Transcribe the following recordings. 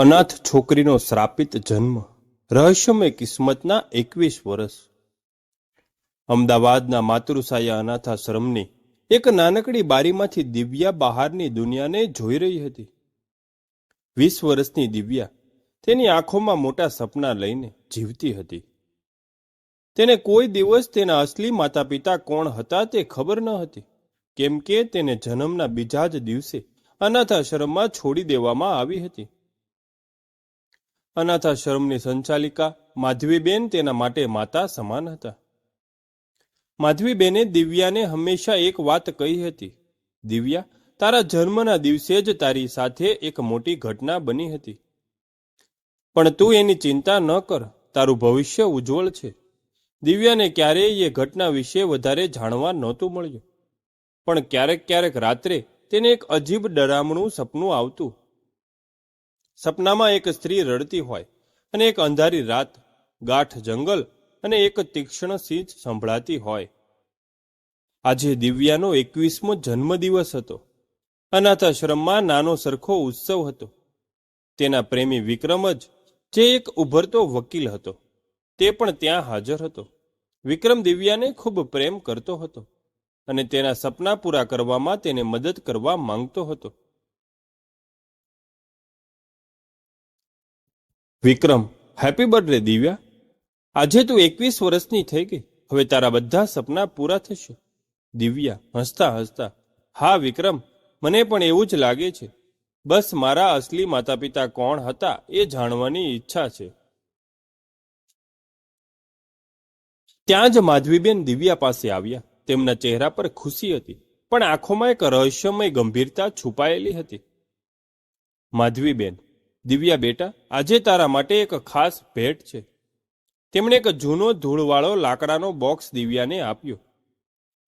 અનાથ છોકરીનો શ્રાપિત જન્મ. રહસ્યમય કિસ્મતના એકવીસ વર્ષ અમદાવાદના માતૃસાયા અનાથાશ્રમની એક નાનકડી બારીમાંથી દિવ્યા બહારની દુનિયાને જોઈ રહી હતી. વીસ વર્ષની દિવ્યા તેની આંખોમાં મોટા સપના લઈને જીવતી હતી. તેને કોઈ દિવસ તેના અસલી માતા પિતા કોણ હતા તે ખબર ન હતી. કેમ કે તેને જન્મના બીજા જ દિવસે અનાથાશ્રમમાં છોડી દેવામાં આવી હતી. અનાથાશ્રમની સંચાલિકા માધવીબેન તેના માટે માતા સમાન હતા. માધવીબેને દિવ્યાને હંમેશા એક વાત કહી હતી. દિવ્યા, તારા જન્મના દિવસે જ તારી સાથે એક મોટી ઘટના બની હતી. પણ તું એની ચિંતા ન કર, તારું ભવિષ્ય ઉજ્જવળ છે. દિવ્યાને ક્યારેય એ ઘટના વિશે વધારે જાણવા નહોતું મળ્યું. પણ ક્યારેક ક્યારેક રાત્રે તેને એક અજીબ ડરામણું સપનું આવતું. સપનામાં એક સ્ત્રી રડતી હોય અને એક અંધારી રાત ગાઠ જંગલ અને એક તીક્ષ્ણ સિંહ સંભળાતી હોય. આજે દિવ્યાનો એકવીસમો જન્મદિવસ હતો. અનાથાશ્રમમાં નાનો સરખો ઉત્સવ હતો. તેના પ્રેમી વિક્રમ જ જે એક ઉભરતો વકીલ હતો, તે પણ ત્યાં હાજર હતો. વિક્રમ દિવ્યાને ખૂબ પ્રેમ કરતો હતો અને તેના સપના પૂરા કરવામાં તેને મદદ કરવા માંગતો હતો. Vikram happy birthday Divya. આજે તું એકવીસ વર્ષની થઈ ગઈ. હવે તારા બધા સપના પૂરા થશે. દિવ્યા, હસતા હસતા. હા, વિક્રમ, મને પણ એવું જ લાગે છે. બસ મારા અસલી માતા પિતા કોણ હતા એ જાણવાની ઈચ્છા છે. ત્યાં જ માધવીબેન દિવ્યા પાસે આવ્યા. તેમના ચહેરા પર ખુશી હતી, પણ આંખોમાં એક રહસ્યમય ગંભીરતા છુપાયેલી હતી. માધવીબેન દિવ્યા બેટા, આજે તારા માટે એક ખાસ ભેટ છે. તેમણે એક જૂનો ધૂળવાળો લાકડાનો બોક્સ દિવ્યાને આપ્યો.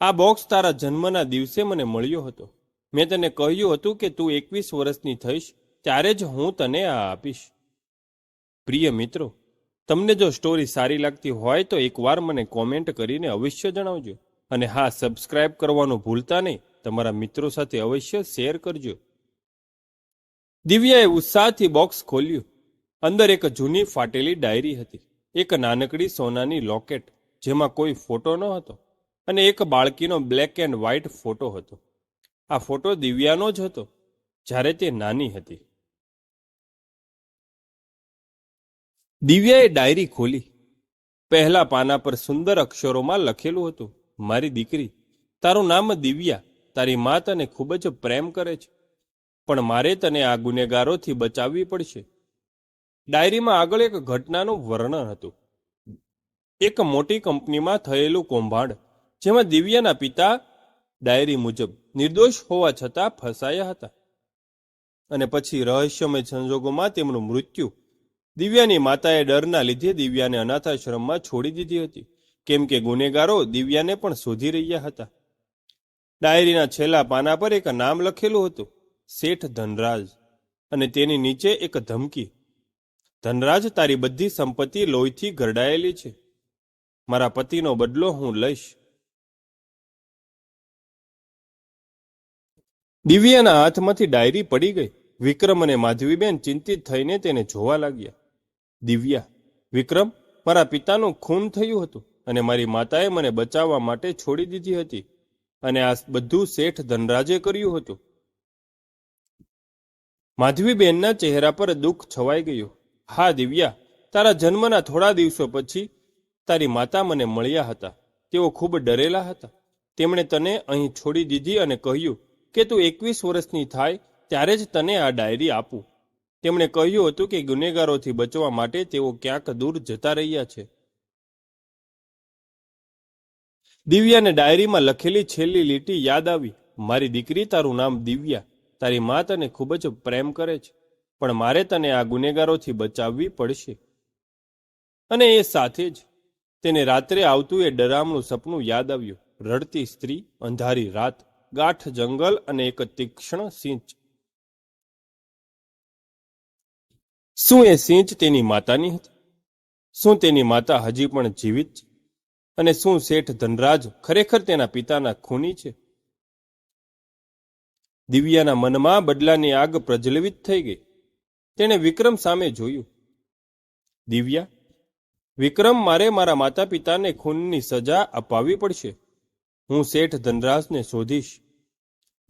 આ બોક્સ તારા જન્મના દિવસે મને મળ્યો હતો. મેં તને કહ્યું હતું કે તું એકવીસ વર્ષની થઈશ, ત્યારે જ હું તને આ આપીશ. પ્રિય મિત્રો, તમને જો સ્ટોરી સારી લાગતી હોય તો એકવાર મને કોમેન્ટ કરીને અવશ્ય જણાવજો. અને હા, સબસ્ક્રાઇબ કરવાનું ભૂલતા નહીં. તમારા મિત્રો સાથે અવશ્ય શેર કરજો. દિવ્યાએ ઉત્સાહથી બોક્સ ખોલ્યું. અંદર એક જૂની ફાટેલી ડાયરી હતી. એક નાનકડી સોનાની લોકેટ જેમાં કોઈ ફોટો ન હતો અને એક બાળકીનો બ્લેક એન્ડ વ્હાઇટ ફોટો હતો. આ ફોટો દિવ્યાનો જ હતો, જ્યારે તે નાની હતી. દિવ્યાએ ડાયરી ખોલી. પહેલા પાના પર સુંદર અક્ષરોમાં લખેલું હતું, મારી દીકરી, તારું નામ દિવ્યા, તારી મા તને ખૂબ જ પ્રેમ કરે છે. પણ મારે તને આ ગુનેગારોથી બચાવવી પડશે. ડાયરીમાં આગળ એક ઘટનાનું વર્ણન હતું. એક મોટી કંપનીમાં થયેલું કૌભાંડ, જેમાં દિવ્યાના પિતા ડાયરી મુજબ નિર્દોષ હોવા છતાં ફસાયા હતા. અને પછી રહસ્યમય સંજોગોમાં તેમનું મૃત્યુ. દિવ્યાની માતાએ ડરના લીધે દિવ્યાને અનાથાશ્રમમાં છોડી દીધી હતી. કેમ કે ગુનેગારો દિવ્યાને પણ શોધી રહ્યા હતા. ડાયરીના છેલ્લા પાના પર એક નામ લખેલું હતું. શેઠ ધનરાજ અને તેની નીચે એક ધમકી. ધનરાજ, તારી બધી સંપત્તિ લોહીથી ગરડાયેલી છે. મારા પતિનો બદલો હું લઈશ. દિવ્યાના હાથમાંથી ડાયરી પડી ગઈ. વિક્રમ અને માધવીબેન ચિંતિત થઈને તેને જોવા લાગ્યા. દિવ્યા, વિક્રમ, મારા પિતાનું ખૂન થયું હતું અને મારી માતાએ મને બચાવવા માટે છોડી દીધી હતી અને આ બધું શેઠ ધનરાજે કર્યું હતું. માધવીબેનના ચહેરા પર દુઃખ છવાઈ ગયું. હા, દિવ્યા, તારા જન્મના થોડા દિવસો પછી તારી માતા મને મળ્યા હતા. તેઓ ખૂબ ડરેલા હતા. તેમણે તને અહીં છોડી દીધી અને કહ્યું કે તું એકવીસ વર્ષની થાય ત્યારે જ તને આ ડાયરી આપું. તેમણે કહ્યું હતું કે ગુનેગારોથી બચવા માટે તેઓ ક્યાંક દૂર જતા રહ્યા છે. દિવ્યાને ડાયરીમાં લખેલી છેલ્લી લીટી યાદ આવી. મારી દીકરી, તારું નામ દિવ્યા. તારી મા તને ખૂબ જ પ્રેમ કરે છે, પણ મારે તને આ ગુનેગારોથી બચાવવી પડશે. અને એ સાથે જ તેને રાત્રે આવતું એ ડરામણું સપનું યાદ આવ્યું. રડતી સ્ત્રી, અંધારી રાત ગાઠ જંગલ અને એક તીક્ષ્ણ સિંચ. શું એ સિંચ તેની માતાની હતી? શું તેની માતા હજી પણ જીવિત છે? અને શું શેઠ ધનરાજ ખરેખર તેના પિતાના ખૂની છે? દિવ્યાના મનમાં બદલાની આગ પ્રજ્વલિત થઈ ગઈ. તેણે વિક્રમ સામે જોયું. દિવ્યા, વિક્રમ, મારે મારા માતા પિતાને ખૂનની સજા અપાવવી પડશે. હું શેઠ ધનરાજને શોધીશ.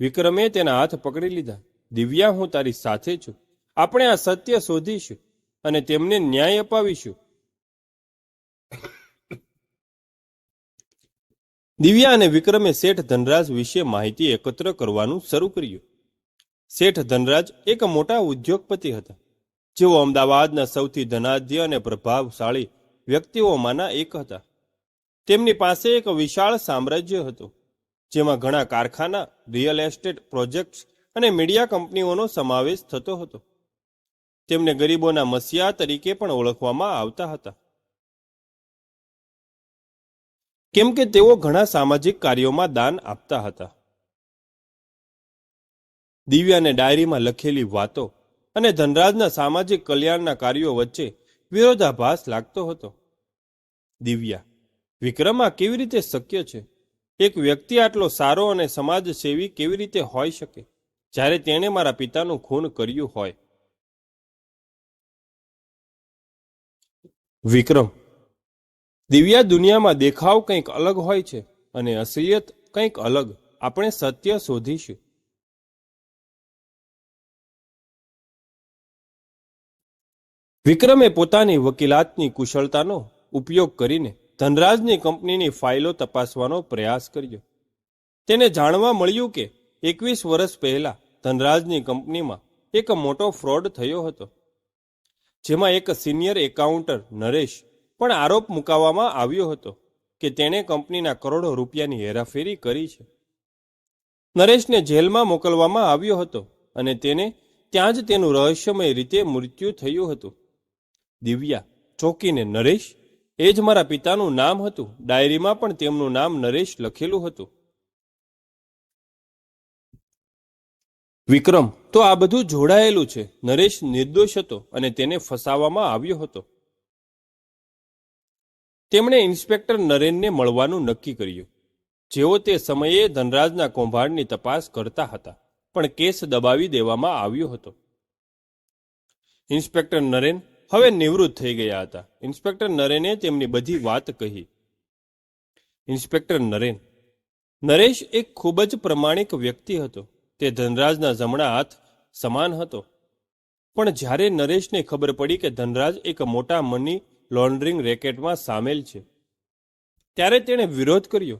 વિક્રમે તેના હાથ પકડી લીધા. દિવ્યા, હું તારી સાથે છું. આપણે આ સત્ય શોધીશું અને તેમને ન્યાય અપાવીશું. દિવ્યા અને વિક્રમે શેઠ ધનરાજ વિશે માહિતી એકત્ર કરવાનું શરૂ કર્યું. શેઠ ધનરાજ એક મોટા ઉદ્યોગપતિ હતા. જેઓ અમદાવાદના સૌથી ધનાઢ્ય અને પ્રભાવશાળી વ્યક્તિઓમાંના એક હતા. તેમની પાસે એક વિશાળ સામ્રાજ્ય હતું, જેમાં ઘણા કારખાના, રિયલ એસ્ટેટ પ્રોજેક્ટ્સ અને મીડિયા કંપનીઓનો સમાવેશ થતો હતો. તેમને ગરીબોના મસીહા તરીકે પણ ઓળખવામાં આવતા હતા. કેમ કે તેઓ ઘણા સામાજિક કાર્યોમાં દાન આપતા હતા. દિવ્યાને ડાયરીમાં લખેલી વાતો અને ધનરાજના સામાજિક કલ્યાણના કાર્યો વચ્ચે વિરોધાભાસ લાગતો હતો. દિવ્યા, વિક્રમ આ કેવી રીતે શક્ય છે? એક વ્યક્તિ આટલો સારો અને સમાજ સેવી કેવી રીતે હોઈ શકે? જ્યારે તેણે મારા પિતાનું ખૂન કર્યું હોય. વિક્રમ દિવ્યા દુનિયામાં દેખાવ કંઈક અલગ હોય છે અને અસલિયત કંઈક અલગ. આપણે સત્ય શોધીશું. વિક્રમે પોતાની વકીલાતની કુશળતાનો ઉપયોગ કરીને ધનરાજની કંપનીની ફાઇલો તપાસવાનો પ્રયાસ કર્યો. તેને જાણવા મળ્યું કે એકવીસ વર્ષ પહેલા ધનરાજની કંપનીમાં એક મોટો ફ્રોડ થયો હતો, જેમાં એક સિનિયર એકાઉન્ટર નરેશ પણ આરોપ મુકાવવામાં આવ્યો હતો કે તેણે કંપનીના કરોડો રૂપિયાની હેરાફેરી કરી છે. નરેશને જેલમાં મોકલવામાં આવ્યો હતો અને તેને ત્યાં જ તેનું રહસ્યમય રીતે મૃત્યુ થયું હતું. દિવ્યા ચોકીને નરેશ, એ જ મારા પિતાનું નામ હતું. ડાયરીમાં પણ તેમનું નામ નરેશ લખેલું હતું. વિક્રમ, તો આ બધું જોડાયેલું છે. નરેશ નિર્દોષ હતો અને તેને ફસાવવામાં આવ્યો હતો. તેમણે ઇન્સ્પેક્ટર નરેનને મળવાનું નક્કી કર્યું. જેઓ તે સમયે ધનરાજના કૌભાંડની તપાસ કરતા હતા, પણ કેસ દબાવી દેવામાં આવ્યો હતો. ઇન્સ્પેક્ટર નરેન હવે નિવૃત્ત થઈ ગયા હતા. ઇન્સ્પેક્ટર નરેને તેમની બધી વાત કહી. ઇન્સ્પેક્ટર નરેન, નરેશ એક ખૂબ જ પ્રમાણિક વ્યક્તિ હતો. તે ધનરાજના જમણા હાથ સમાન હતો. પણ જ્યારે નરેશને ખબર પડી કે ધનરાજ એક મોટા મની લોન્ડરિંગ રેકેટમાં સામેલ છે. ત્યારે તેણે વિરોધ કર્યો.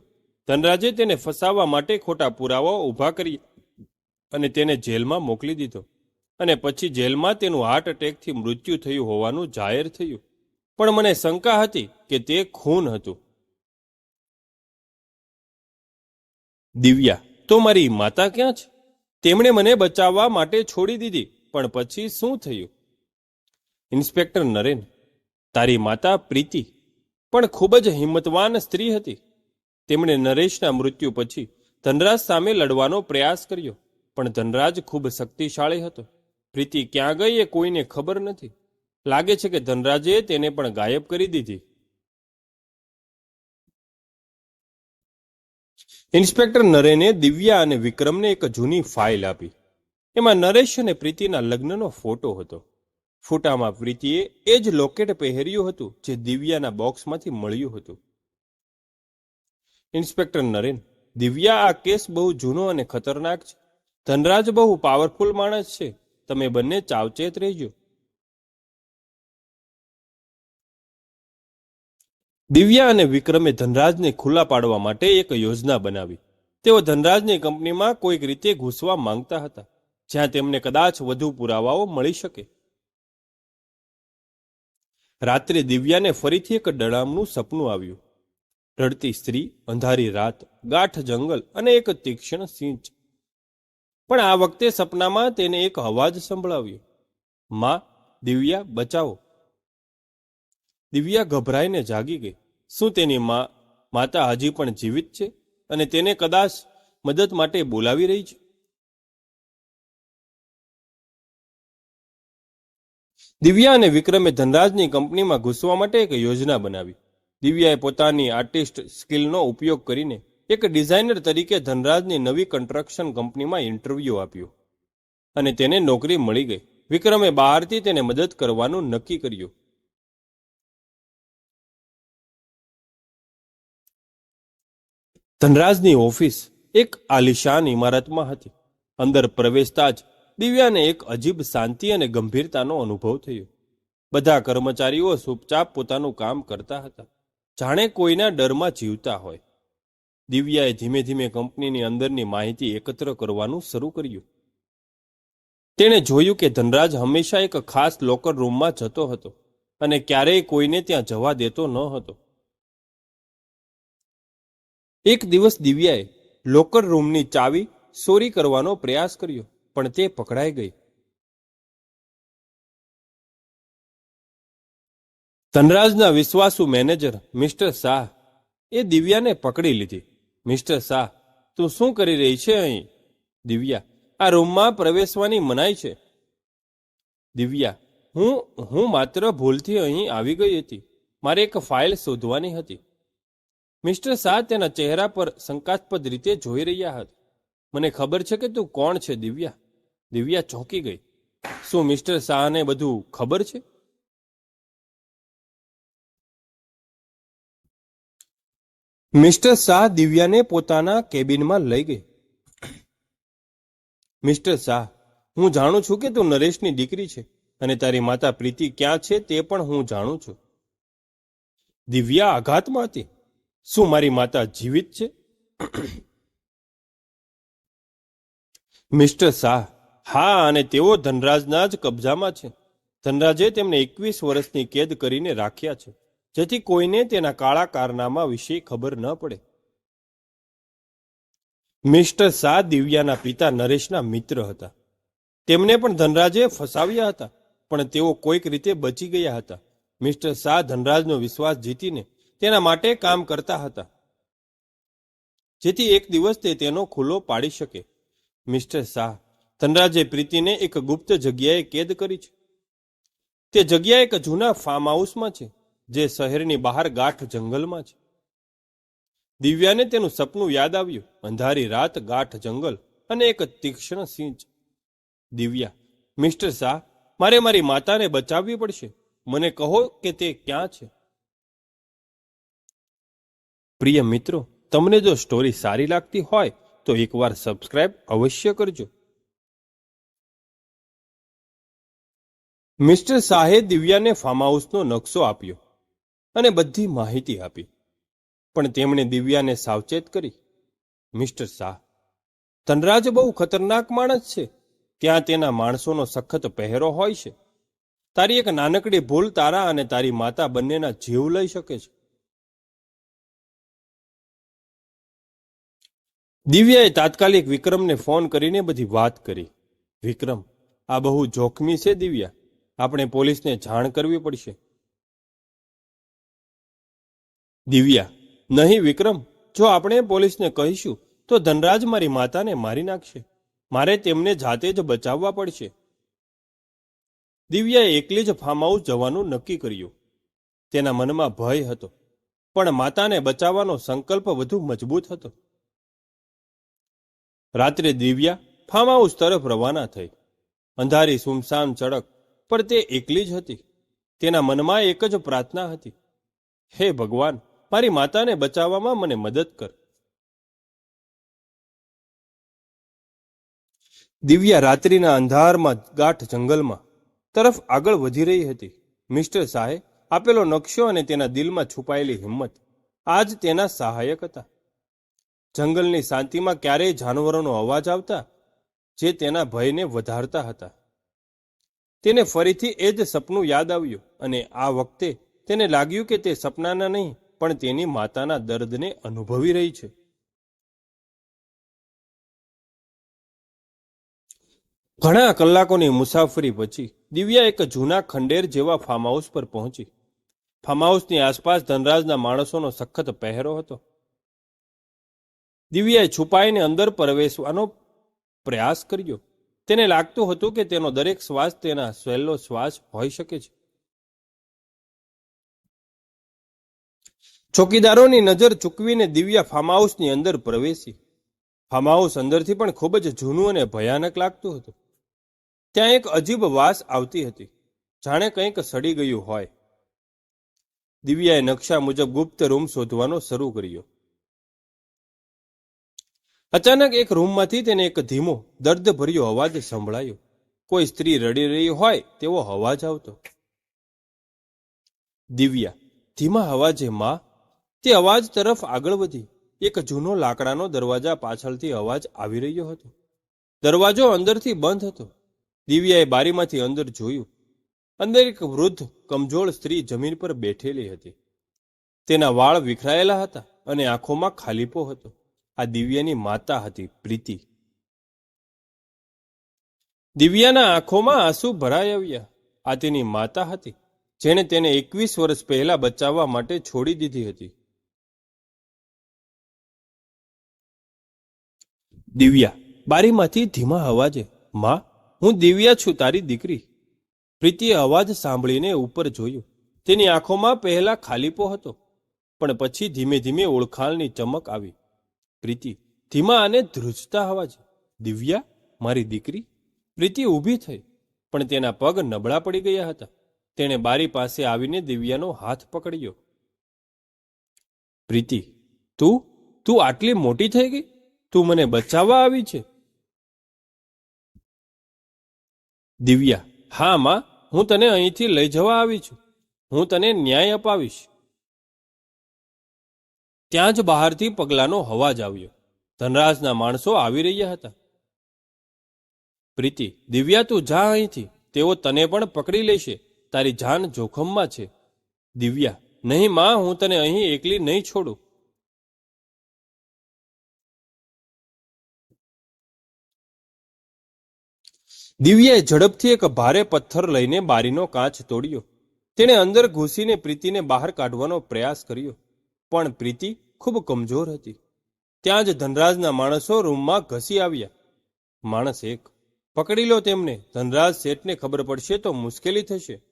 ધનરાજે તેને ફસાવવા માટે ખોટા પુરાવાઓ ઊભા કરી અને તેને જેલમાં મોકલી દીધો. અને પછી જેલમાં તેનું હાર્ટ એટેકથી મૃત્યુ થયું હોવાનું જાહેર થયું. પણ મને શંકા હતી કે તે ખૂન હતું. દિવ્યા, તો મારી માતા ક્યાં છે? તેમણે મને બચાવવા માટે છોડી દીધી, પણ પછી શું થયું? ઇન્સ્પેક્ટર નરેન તારી માતા પ્રીતિ પણ ખૂબ જ હિંમતવાન સ્ત્રી હતી. તેમણે નરેશના મૃત્યુ પછી ધનરાજ સામે લડવાનો પ્રયાસ કર્યો, પણ ધનરાજ ખૂબ શક્તિશાળી હતો. પ્રીતિ ક્યાં ગઈ એ કોઈને ખબર નથી. લાગે છે કે ધનરાજે તેને પણ ગાયબ કરી દીધી. ઇન્સ્પેક્ટર નરેને દિવ્યા અને વિક્રમને એક જૂની ફાઇલ આપી. એમાં નરેશ અને પ્રીતિના લગ્નનો ફોટો હતો. ફોટામાં પ્રીતિએ એ જ લોકેટ પહેર્યું હતું જે દિવ્યાના બોક્સમાંથી મળ્યું હતું. ઇન્સ્પેક્ટર નરેન, દિવ્યા આ કેસ બહુ જૂનો અને ખતરનાક છે. ધનરાજ બહુ પાવરફુલ માણસ છે. તમે બંને ચાવચેત રહેજો. દિવ્યા અને વિક્રમે ધનરાજને ખુલ્લા પાડવા માટે એક યોજના બનાવી. તેઓ ધનરાજની કંપનીમાં કોઈક રીતે ઘૂસવા માંગતા હતા, જ્યાં તેમને કદાચ વધુ પુરાવાઓ મળી શકે. રાત્રે દિવ્યાને ફરીથી એક ડળામનું સપનું આવ્યું. રડતી સ્ત્રી, અંધારી રાત ગાઠ જંગલ અને એક તીક્ષ્ણ સિંચ. પણ આ વખતે સપનામાં તેને એક અવાજ સંભળાવ્યો. માં, દિવ્યા, બચાવો. દિવ્યા ગભરાઈને જાગી ગઈ. શું તેની મા, માતા હજી પણ જીવિત છે અને તેને કદાચ મદદ માટે બોલાવી રહી છે? દિવ્યા અને વિક્રમે ધનરાજની કંપનીમાં ઘૂસવા માટે એક યોજના બનાવી. દિવ્યાએ પોતાની આર્ટિસ્ટ સ્કિલનો ઉપયોગ કરીને એક ડિઝાઇનર તરીકે ધનરાજની નવી કન્સ્ટ્રક્શન કંપનીમાં ઇન્ટરવ્યૂ આપ્યો. અને તેને નોકરી મળી ગઈ. વિક્રમે બહારથી તેને મદદ કરવાનું નક્કી કર્યું. ધનરાજની ઓફિસ એક આલિશાન ઇમારતમાં હતી. અંદર પ્રવેશતા જ દિવ્યાને એક અજીબ શાંતિ અને ગંભીરતાનો અનુભવ થયો. બધા કર્મચારીઓ ચૂપચાપ પોતાનું કામ કરતા હતા. જાણે કોઈના ડરમાં જીવતા હોય. દિવ્યાએ ધીમે ધીમે કંપનીની અંદરની માહિતી એકત્ર કરવાનું શરૂ કર્યું. તેણે જોયું કે ધનરાજ હંમેશા એક ખાસ લોકર રૂમમાં જતો હતો અને ક્યારેય કોઈને ત્યાં જવા દેતો ન હતો. એક દિવસ દિવ્યાએ લોકર રૂમની ચાવી ચોરી કરવાનો પ્રયાસ કર્યો. પણ તે પકડાઈ ગઈ. ધનરાજના વિશ્વાસુ મેનેજર મિસ્ટર શાહ એ દિવ્યાને પકડી લીધી. મિસ્ટર શાહ, તું શું કરી રહી છે અહીં? દિવ્યા, આ રૂમમાં પ્રવેશવાની મનાઈ છે. દિવ્યા, હું હું માત્ર ભૂલથી અહીં આવી ગઈ હતી. મારે એક ફાઇલ શોધવાની હતી. મિસ્ટર શાહ તેના ચહેરા પર શંકાસ્પદ રીતે જોઈ રહ્યા હતા. મને ખબર છે કે તું કોણ છે, દિવ્યા? દિવ્યા ચોંકી ગઈ. શું મિસ્ટર શાહને બધું ખબર છે? મિસ્ટર શાહ દિવ્યાને પોતાના કેબિનમાં લઈ ગઈ. મિસ્ટર શાહ, હું જાણું છું કે તું નરેશની દીકરી છે અને તારી માતા પ્રીતિ ક્યાં છે તે પણ હું જાણું છું. દિવ્યા આઘાતમાં હતી. શું મારી માતા જીવિત છે? મિસ્ટર શાહ, હા અને તેઓ ધનરાજના જ કબજામાં છે. ધનરાજે તેમને એકવીસ વર્ષની કેદ કરીને રાખ્યા છે, જેથી કોઈને તેના કાળા કારનામા વિશે ખબર ન પડે. મિસ્ટર શાહ દિવ્યાના પિતા નરેશના મિત્ર હતા. તેમને પણ ધનરાજે ફસાવ્યા હતા, પણ તેઓ કોઈક રીતે બચી ગયા હતા. મિસ્ટર શાહ ધનરાજનો વિશ્વાસ જીતીને તેના માટે કામ કરતા હતા, જેથી એક દિવસ તે તેનો ખુલ્લો પાડી શકે. મિસ્ટર શાહ, ધનરાજે પ્રીતિને એક ગુપ્ત જગ્યાએ કેદ કરી છે. તે જગ્યા એક જૂના ફાર્મ હાઉસમાં છે, જે શહેરની બહાર ગાઠ જંગલમાં છે. દિવ્યાને તેનું સપનું યાદ આવ્યું. અંધારી રાત ગાઠ જંગલ અને એક તીક્ષ્ણ સિંહ દિવ્યા, મિસ્ટર શાહ, મારે મારી માતાને બચાવવી પડશે. મને કહો કે તે ક્યાં છે? પ્રિય મિત્રો, તમને જો સ્ટોરી સારી લાગતી હોય તો એકવાર સબસ્ક્રાઇબ અવશ્ય કરજો. મિસ્ટર શાહે દિવ્યાને ફાર્મ હાઉસનો નકશો આપ્યો અને બધી માહિતી આપી. પણ તેમણે દિવ્યાને સાવચેત કરી. મિસ્ટર શાહ, ધનરાજ બહુ ખતરનાક માણસ છે. ત્યાં તેના માણસોનો સખત પહેરો હોય છે. તારી એક નાનકડી ભૂલ તારા અને તારી માતા બંનેના જીવ લઈ શકે છે. દિવ્યાએ તાત્કાલિક વિક્રમને ફોન કરીને બધી વાત કરી. વિક્રમ, આ બહુ જોખમી છે દિવ્યા. આપણે પોલીસને જાણ કરવી પડશે. દિવ્યા, નહીં વિક્રમ, જો આપણે પોલીસને કહીશું, તો ધનરાજ મારી માતાને મારી નાખશે. મારે તેમને જાતે જ બચાવવા પડશે. દિવ્યાએ એકલી જ ફાર્મ હાઉસ જવાનું નક્કી કર્યું. તેના મનમાં ભય હતો, પણ માતાને બચાવવાનો સંકલ્પ વધુ મજબૂત હતો. રાત્રે દિવ્યા ફાર્મ હાઉસ તરફ રવાના થઈ. અંધારી સુમસામ સડક પણ તે એકલી જ હતી. તેના મનમાં એક જ પ્રાર્થના હતી. હે ભગવાન, મારી માતાને બચાવવામાં મને મદદ કર. દિવ્યા રાત્રિના અંધારમાં ગાઢ જંગલમાં તરફ આગળ વધી રહી હતી. મિસ્ટર શાહે આપેલો નકશો અને તેના દિલમાં છુપાયેલી હિંમત આજ તેના સહાયક હતા. જંગલની શાંતિમાં ક્યારેય જાનવરોનો અવાજ આવતા જે તેના ભયને વધારતા હતા. તેને ફરીથી એ જ સપનું યાદ આવ્યું અને આ વખતે તેને લાગ્યું કે તે સપનાના નહીં, પણ તેની માતાના દર્દને અનુભવી રહી છે. ઘણા કલાકોની મુસાફરી પછી દિવ્યા એક જૂના ખંડેર જેવા ફાર્મ હાઉસ પર પહોંચી. ફાર્મ હાઉસની આસપાસ ધનરાજના માણસોનો સખત પહેરો હતો. દિવ્યાએ છુપાઈને અંદર પ્રવેશવાનો પ્રયાસ કર્યો. તેને લાગતું હતું કે તેનો દરેક શ્વાસ તેના સહેલો શ્વાસ હોઈ શકે છે. ચોકીદારોની નજર ચૂકવીને દિવ્યા ફાર્મ હાઉસની અંદર પ્રવેશી. ફાર્મ હાઉસ અંદરથી પણ ખૂબ જ જૂનું અને ભયાનક લાગતું હતું. ત્યાં એક અજીબ વાસ આવતી હતી. જાણે કંઈક સડી ગયું હોય. દિવ્યાએ નકશા મુજબ ગુપ્ત રૂમ શોધવાનો શરૂ કર્યો. અચાનક એક રૂમમાંથી તેને એક ધીમો, દર્દભર્યો અવાજ સંભળાયો. કોઈ સ્ત્રી રડી રહી હોય, તેવો અવાજ આવતો. દિવ્યા, ધીમા અવાજે, માં. તે અવાજ તરફ આગળ વધી. એક જૂનો લાકડાનો દરવાજા પાછળથી અવાજ આવી રહ્યો હતો. દરવાજો અંદરથી બંધ હતો. દિવ્યાએ બારીમાંથી અંદર જોયું. અંદર એક વૃદ્ધ, કમજોર સ્ત્રી જમીન પર બેઠેલી હતી. તેના વાળ વિખરાયેલા હતા અને આંખોમાં ખાલીપો હતો. આ દિવ્યાની માતા હતી, પ્રીતિ. દિવ્યાના આંખોમાં આંસુ ભરાઈ આવ્યા. આ તેની માતા હતી, જેણે તેને એકવીસ વર્ષ પહેલા બચાવવા માટે છોડી દીધી હતી. દિવ્યા, બારીમાંથી ધીમા અવાજે, માં, હું દિવ્યા છું તારી દીકરી. પ્રીતિએ અવાજ સાંભળીને ઉપર જોયું. તેની આંખોમાં પહેલા ખાલીપો હતો, પણ પછી ધીમે ધીમે ઓળખાણની ચમક આવી. પ્રીતિ, ધીમા અને ધ્રુજતા અવાજ દિવ્યા, મારી દીકરી? પ્રીતિ ઊભી થઈ, પણ તેના પગ નબળા પડી ગયા હતા. તેણે બારી પાસે આવીને દિવ્યાનો હાથ પકડ્યો. પ્રીતિ, તું તું આટલી મોટી થઈ ગઈ? તું મને બચાવવા આવી છે? દિવ્યા, હા માં, હું તને અહીંથી લઈ જવા આવી છું. હું તને ન્યાય અપાવીશ. ત્યાં જ બહારથી પગલાનો અવાજ આવ્યો. ધનરાજના માણસો આવી રહ્યા હતા. પ્રીતિ, દિવ્યા, તું જા અહીંથી. તેઓ તને પણ પકડી લેશે. તારી જાન જોખમમાં છે. દિવ્યા, નહીં માં, હું તને અહીં એકલી નહીં છોડું. દિવ્યાએ ઝડપથી એક ભારે પથ્થર લઈને બારીનો કાચ તોડ્યો. તેણે અંદર ઘૂસીને પ્રીતિને બહાર કાઢવાનો પ્રયાસ કર્યો. પણ પ્રીતિ ખૂબ કમજોર હતી. ત્યાં જ ધનરાજના માણસો રૂમમાં ઘસી આવ્યા. માણસ એક. પકડી લો તેમને. ધનરાજ શેઠને ખબર પડશે તો મુશ્કેલી થશે.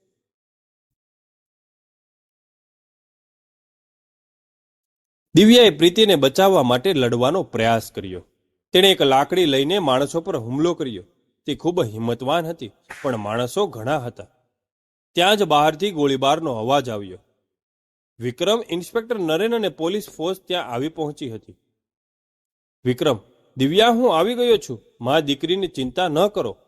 દિવ્યાએ પ્રીતિને બચાવવા માટે લડવાનો પ્રયાસ કર્યો. તેણે એક લાકડી લઈને માણસો પર હુમલો કર્યો. તે ખૂબ હિંમતવાન હતી, પણ માણસો ઘણા હતા. ત્યાં જ બહારથી ગોળીબારનો અવાજ આવ્યો. વિક્રમ ઇન્સ્પેક્ટર નરેન અને પોલીસ ફોર્સ ત્યાં આવી પહોંચી હતી. વિક્રમ, દિવ્યા, હું આવી ગયો છું. મા દીકરીની ચિંતા ન કરો.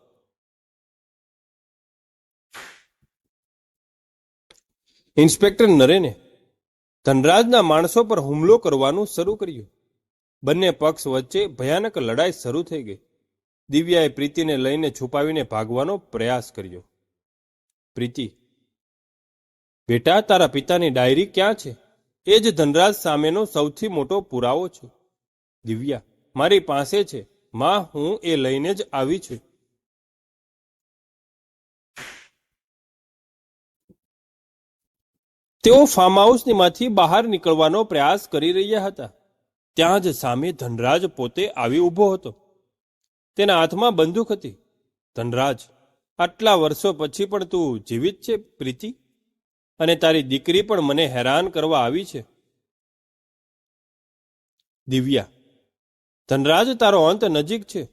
ઇન્સ્પેક્ટર નરેને ધનરાજના માણસો પર હુમલો કરવાનું શરૂ કર્યું. બંને પક્ષ વચ્ચે ભયાનક લડાઈ શરૂ થઈ ગઈ. દિવ્યાએ પ્રીતિને લઈને છુપાવીને ભાગવાનો પ્રયાસ કર્યો. પ્રીતિ બેટા, તારા પિતાની ડાયરી ક્યાં છે? એ જ ધનરાજ સામેનો સૌથી મોટો પુરાવો છે. દિવ્યા, મારી પાસે છે. માં, હું એ લઈને જ આવી છું. તેઓ ફાર્મ હાઉસમાંથી બહાર નીકળવાનો પ્રયાસ કરી રહ્યા હતા. ત્યાં જ સામે ધનરાજ પોતે આવી ઊભો હતો. તેના હાથમાં બંદૂક હતી. ધનરાજ, આટલા વર્ષો પછી પણ તું જીવિત છે, પ્રીતિ? અને તારી દીકરી પણ મને હેરાન કરવા આવી છે. દિવ્યા, ધનરાજ તારો અંત નજીક છે.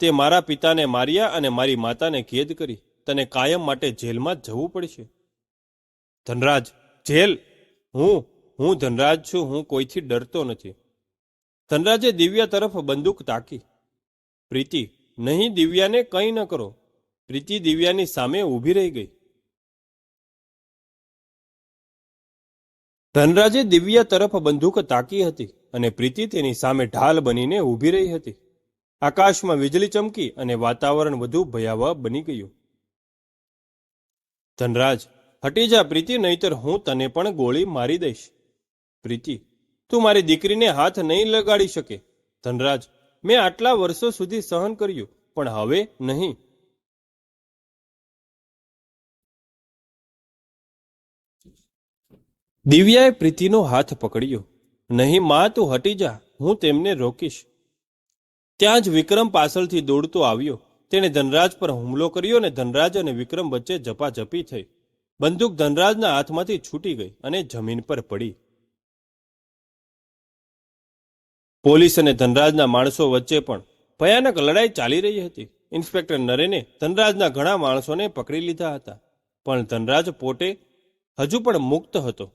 તે મારા પિતાને માર્યા અને મારી માતાને કેદ કરી. તને કાયમ માટે જેલમાં જ જવું પડશે. ધનરાજ, જેલ? હું હું ધનરાજ છું, હું કોઈથી ડરતો નથી. ધનરાજે દિવ્યા તરફ બંદૂક તાકી. પ્રીતિ, નહીં દિવ્યાને કંઈ ન કરો. પ્રીતિ દિવ્યાની સામે ઊભી રહી ગઈ. ધનરાજે દિવ્યા તરફ બંદૂક તાકી હતી અને પ્રીતિ તેની સામે ઢાલ બનીને ઊભી રહી હતી. આકાશમાં વીજળી ચમકી અને વાતાવરણ વધુ ભયાવહ બની ગયું. ધનરાજ, હટી જા પ્રીતિ, નહીતર હું તને પણ ગોળી મારી દઈશ. પ્રીતિ, તું મારી દીકરીને હાથ નહીં લગાડી શકે. ધનરાજ, મેં આટલા વર્ષો સુધી સહન કર્યું, પણ હવે નહીં. દિવ્યાએ પ્રીતિનો હાથ પકડ્યો. નહીં માં, તું હટી જા, હું તેમને રોકીશ. ત્યાં જ વિક્રમ પાછળથી દોડતો આવ્યો. તેણે ધનરાજ પર હુમલો કર્યો અને ધનરાજ અને વિક્રમ વચ્ચે ઝપાઝપી થઈ. બંદૂક ધનરાજના હાથમાંથી છૂટી ગઈ અને જમીન પર પડી. પોલીસ અને ધનરાજના માણસો વચ્ચે પણ ભયાનક લડાઈ ચાલી રહી હતી. ઇન્સ્પેક્ટર નરેને ધનરાજના ઘણા માણસોને પકડી લીધા હતા. પણ ધનરાજ પોતે હજુ પણ મુક્ત હતો.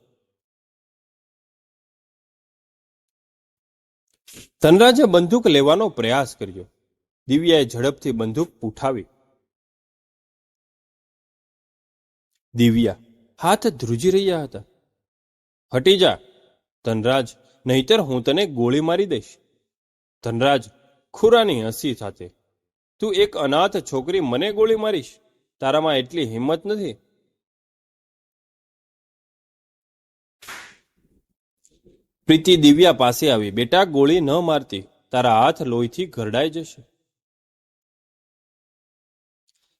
ધનરાજે બંદૂક લેવાનો પ્રયાસ કર્યો. દિવ્યાએ ઝડપથી બંદૂક ઉઠાવી. દિવ્યા હાથ ધ્રુજી રહ્યા હતા. હટી જા, ધનરાજ, નહીતર હું તને ગોળી મારી દઈશ. ધનરાજ ખુરાની હસી સાથે, તું એક અનાથ છોકરી મને ગોળી મારીશ? તારામાં એટલી હિંમત નથી? પ્રીતિ દિવ્યા પાસે આવી. બેટા, ગોળી ન મારતી. તારા હાથ લોહીથી ઘરડાઈ જશે.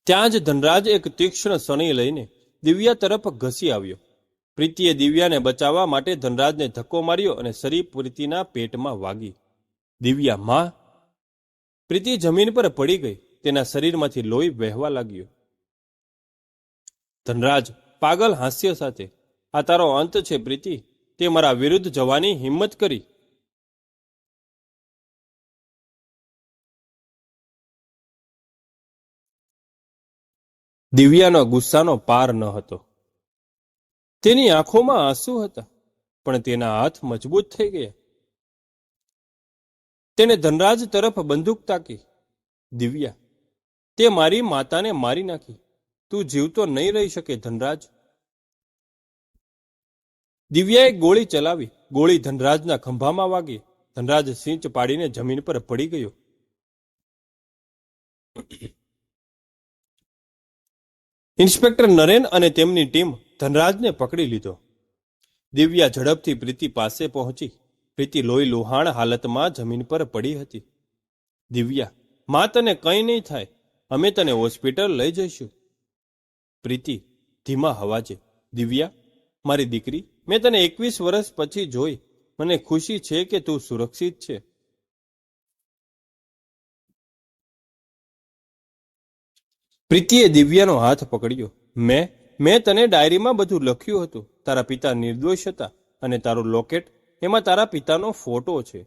ત્યાં જ ધનરાજ એક તીક્ષ્ણ સણી લઈને દિવ્યા તરફ ઘસી આવ્યો. પ્રીતિએ દિવ્યાને બચાવવા માટે ધનરાજને ધક્કો માર્યો અને શરીર પ્રીતિના પેટમાં વાગી. દિવ્યા, માં. પ્રીતિ જમીન પર પડી ગઈ. તેના શરીરમાંથી લોહી વહેવા લાગ્યું. ધનરાજ, પાગલ હાસ્ય સાથે. આ તારો અંત છે, પ્રીતિ. તે મારા વિરુદ્ધ જવાની હિંમત કરી. દિવ્યાનો ગુસ્સાનો પાર ન હતો. તેની આંખોમાં આંસુ હતા, પણ તેના હાથ મજબૂત થઈ ગયા. તેણે ધનરાજ તરફ બંદૂક તાકી. દિવ્યા, તે મારી માતાને મારી નાખી. તું જીવતો નહીં રહી શકે ધનરાજ. દિવ્યાએ ગોળી ચલાવી. ગોળી ધનરાજના ખંભામાં વાગી. ધનરાજ સિંચ પાડીને જમીન પર પડી ગયો. ઇન્સ્પેક્ટર નરેન અને તેમની ટીમ ધનરાજને પકડી લીધો. દિવ્યા ઝડપથી પ્રીતિ પાસે પહોંચી. પ્રીતિ લોહી લોહાણ હાલતમાં જમીન પર પડી હતી. દિવ્યા, મા, તને કંઈ નહીં થાય. અમે તને હોસ્પિટલ લઈ જઈશું. પ્રીતિ ધીમા હવાજે દિવ્યા, મારી દીકરી મેં તને એકવીસ વર્ષ પછી જોઈ. મને ખુશી છે કે તું સુરક્ષિત છે. પ્રીતિએ દિવ્યાનો હાથ પકડ્યો. મેં મેં તને ડાયરીમાં બધું લખ્યું હતું. તારા પિતા નિર્દોષ હતા અને તારું લોકેટ એમાં તારા પિતાનો ફોટો છે.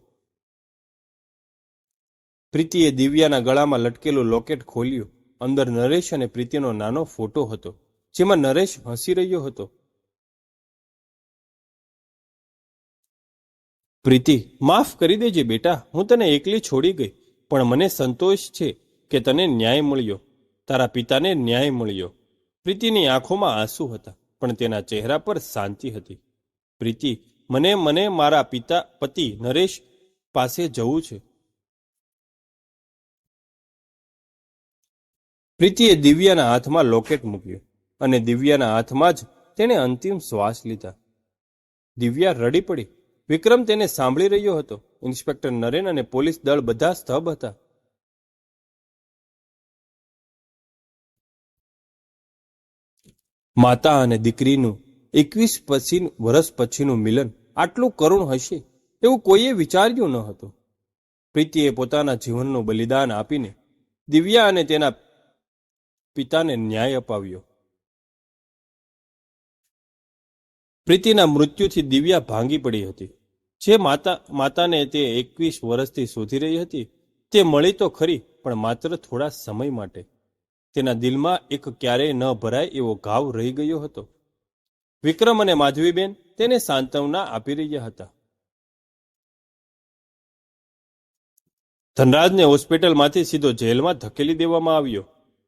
પ્રીતિએ દિવ્યાના ગળામાં લટકેલું લોકેટ ખોલ્યું. અંદર નરેશ અને પ્રીતિનો નાનો ફોટો હતો, જેમાં નરેશ હસી રહ્યો હતો. પ્રીતિ, માફ કરી દેજે બેટા, હું તને એકલી છોડી ગઈ, પણ મને સંતોષ છે કે તને ન્યાય મળ્યો, તારા પિતાને ન્યાય મળ્યો. પ્રીતિની આંખોમાં આંસુ હતા, પણ તેના ચહેરા પર શાંતિ હતી. પ્રીતિ, મને મને મારા પિતા, પતિ, નરેશ પાસે જવું છે. પ્રીતિએ દિવ્યાના હાથમાં લોકેટ મૂક્યું અને દિવ્યાના હાથમાં જ તેણે અંતિમ શ્વાસ લીધા. દિવ્યા રડી પડી. વિક્રમ તેને સાંભળી રહ્યો હતો. ઇન્સ્પેક્ટર નરેન અને પોલીસ દળ બધા સ્તબ્ધ હતા. માતા અને દીકરીનું એકવીસ પછી વર્ષ પછીનું મિલન આટલું કરુણ હશે એવું કોઈએ વિચાર્યું ન હતું. પ્રીતિએ પોતાના જીવનનું બલિદાન આપીને દિવ્યા અને તેના પિતાને ન્યાય અપાવ્યો. પ્રીતિના મૃત્યુથી દિવ્યા ભાંગી પડી હતી. જે માતા, માતાને તે એકવીસ વર્ષથી શોધી રહી હતી, તે મળી તો ખરી, પણ માત્ર થોડા સમય માટે. તેના દિલમાં એક ક્યારેય ન ભરાય એવો ઘાવ રહી ગયો હતો. વિક્રમ અને માધવીબેન તેને સાંત્વના આપી રહ્યા હતા. ધનરાજને હોસ્પિટલમાંથી સીધો જેલમાં ધકેલી દેવામાં આવ્યો.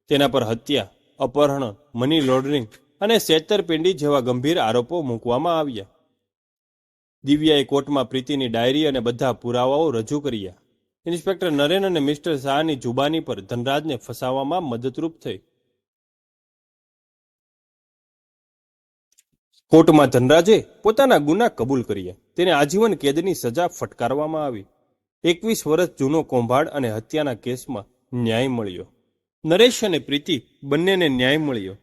તેના પર હત્યા, અપહરણ મની લોન્ડરિંગ અને છેતરપિંડી જેવા ગંભીર આરોપો મૂકવામાં આવ્યા. દિવ્યાએ કોર્ટમાં પ્રીતિની ડાયરી અને બધા પુરાવાઓ રજૂ કર્યા. ઇન્સ્પેક્ટર નરેન અને મિસ્ટર શાહની જુબાની પર ધનરાજને ફસાવવામાં મદદરૂપ થઈ. કોર્ટમાં ધનરાજે પોતાના ગુના કબૂલ કર્યા. તેને આજીવન કેદની સજા ફટકારવામાં આવી. એકવીસ વર્ષ જૂનો કૌભાંડ અને હત્યાના કેસમાં ન્યાય મળ્યો. નરેશ અને પ્રીતિ બંનેને ન્યાય મળ્યો,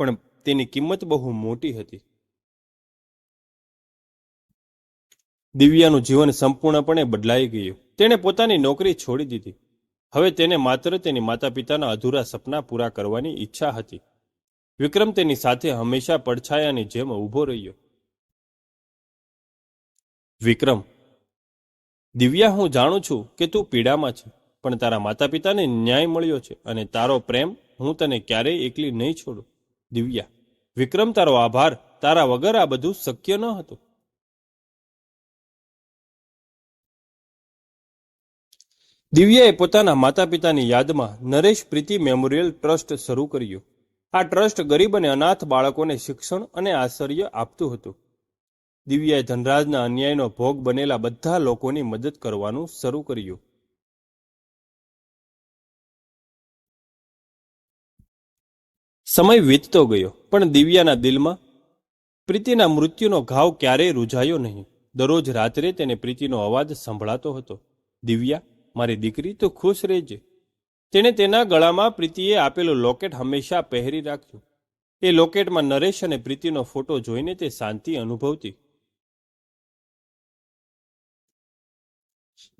પણ તેની કિંમત બહુ મોટી હતી. દિવ્યાનું જીવન સંપૂર્ણપણે બદલાઈ ગયું. તેણે પોતાની નોકરી છોડી દીધી. હવે તેને માત્ર તેની માતા પિતાના અધૂરા સપના પૂરા કરવાની ઈચ્છા હતી. વિક્રમ તેની સાથે હંમેશા પડછાયાની જેમ ઊભો રહ્યો. વિક્રમ, દિવ્યા, હું જાણું છું કે તું પીડામાં છે, પણ તારા માતા પિતાને ન્યાય મળ્યો છે અને તારો પ્રેમ હું તને ક્યારેય એકલી નહીં છોડું. દિવ્યા, વિક્રમ, તારો આભાર તારા વગર આ બધું શક્ય ન હતું. દિવ્યાએ પોતાના માતા પિતાની યાદમાં નરેશ પ્રીતિ મેમોરિયલ ટ્રસ્ટ શરૂ કર્યું. આ ટ્રસ્ટ ગરીબ અને અનાથ બાળકોને શિક્ષણ અને આશ્ચર્ય આપતું હતું. દિવ્યાએ ધનરાજના અન્યાયનો ભોગ બનેલા બધા લોકોની મદદ કરવાનું શરૂ કર્યું. સમય વીતતો ગયો, પણ દિવ્યાના દિલમાં પ્રીતિના મૃત્યુનો ઘાવ ક્યારેય રૂઝાયો નહીં. દરરોજ રાત્રે તેને પ્રીતિનો અવાજ સંભળાતો હતો. દિવ્યા મારી દીકરી તો ખુશ રહેજે. તેણે તેના ગળામાં પ્રીતિએ આપેલો લોકેટ હંમેશા પહેરી રાખ્યું. એ લોકેટમાં નરેશ અને પ્રીતિનો ફોટો જોઈને તે શાંતિ અનુભવતી.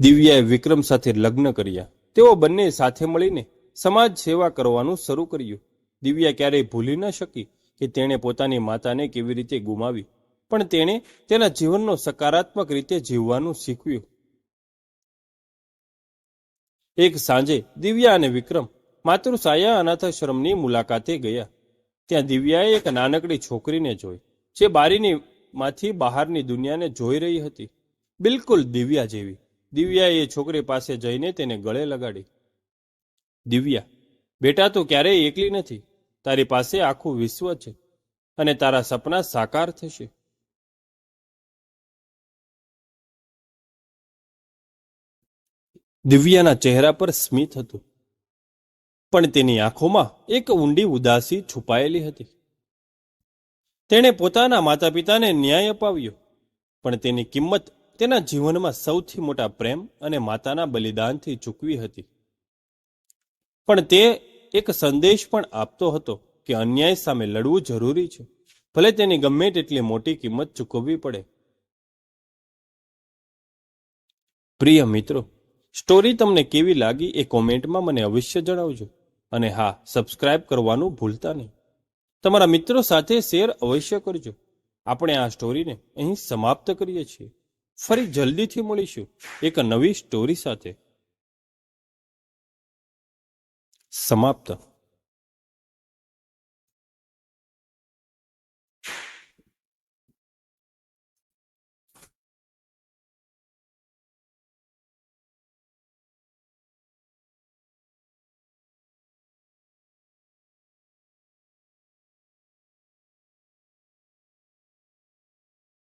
દિવ્યાએ વિક્રમ સાથે લગ્ન કર્યા. તેઓ બંને સાથે મળીને સમાજ સેવા કરવાનું શરૂ કર્યું. દિવ્યા ક્યારેય ભૂલી ન શકી કે તેણે પોતાની માતાને કેવી રીતે ગુમાવી. પણ તેણે તેના જીવનનો સકારાત્મક રીતે જીવવાનું શીખવ્યું એક સાંજે દિવ્યા અને વિક્રમ માતૃસાયા અનાથાશ્રમની મુલાકાતે ગયા. ત્યાં દિવ્યાએ એક નાનકડી છોકરીને જોઈ, જે બારીની માંથી બહારની દુનિયાને જોઈ રહી હતી. બિલકુલ દિવ્યા જેવી. દિવ્યાએ એ છોકરી પાસે જઈને તેને ગળે લગાડી. દિવ્યા, બેટા તું ક્યારેય એકલી નથી. તારી પાસે આખું વિશ્વ છે અને તારા સપના સાકાર થશે. દિવ્યાના ચહેરા પર સ્મિત હતું. પણ તેની આંખોમાં એક ઊંડી ઉદાસી છુપાયેલી હતી. તેણે પોતાના માતા પિતાને ન્યાય અપાવ્યો, પણ તેની કિંમત તેના જીવનમાં સૌથી મોટા પ્રેમ અને માતાના બલિદાનથી ચૂકવી હતી. પણ તે એક સંદેશ પણ આપતો હતો કે અન્યાય સામે લડવું જરૂરી છે. ભલે તેની ગમે તેટલી મોટી કિંમત ચૂકવવી પડે. પ્રિય મિત્રો સ્ટોરી તમને કેવી લાગી એ કોમેન્ટમાં મને અવશ્ય જણાવજો. અને હા, સબસ્ક્રાઇબ કરવાનું ભૂલતા નહીં. તમારા મિત્રો સાથે શેર અવશ્ય કરજો. આપણે આ સ્ટોરીને અહીં સમાપ્ત કરીએ છીએ. ફરી જલ્દીથી મળીશું એક નવી સ્ટોરી સાથે. સમાપ્ત.